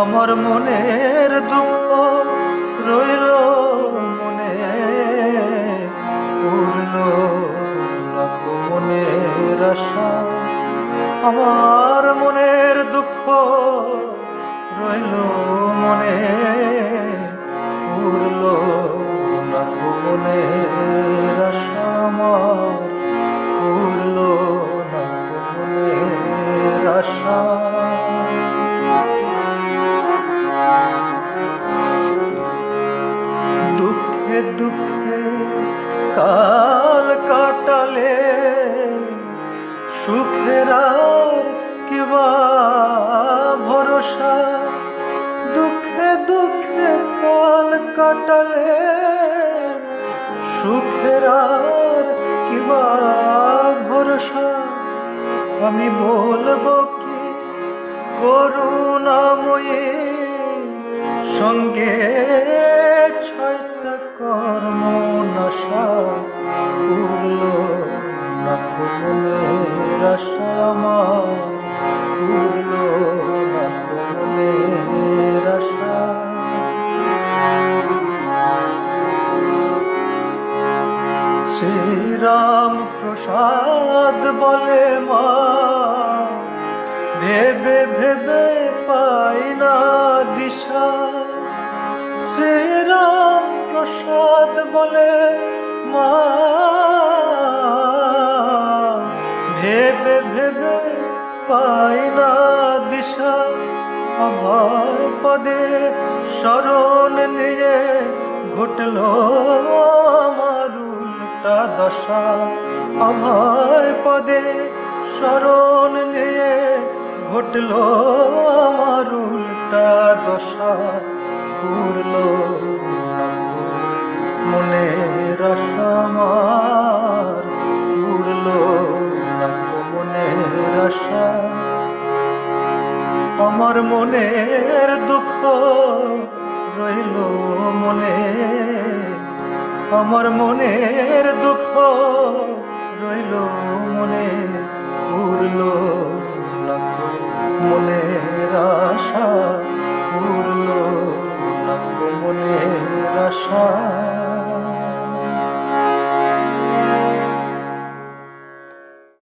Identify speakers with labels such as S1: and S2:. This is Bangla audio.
S1: আমার মনের দুঃখ রইল মনে পূর্ণ মনের আশা। আমার মনের দুঃখ রইল মনে পূর্ণ মনের আশা। আমার পূর্ণ মনের আশা। দুঃখে কাল কাটালে, সুখের কিবা ভরসা? দুঃখে দুঃখে কাল কাটালে, সুখের কিবা ভরসা? আমি বলব কি করুণাময়ী সঙ্গে পূর্ণ, না কমনের আশা আমার। পূর্ণ, না কমনের আশা শ্রীরাম প্রসাদ বলে মা, ভেবে ভেবে পাই না দিশা। শ্রীরাম প্রসাদ বলে মা ভেবে ভেবে পাই না দিশা, অভয় পদে শরণ নিয়ে ঘটল আমার উল্টা দশা। অভয় পদে শরণ নিয়ে ঘটল আমার উল্টা দশা। আমার মনের দুঃখ রইল মনে। আমার মনের দুঃখ রইল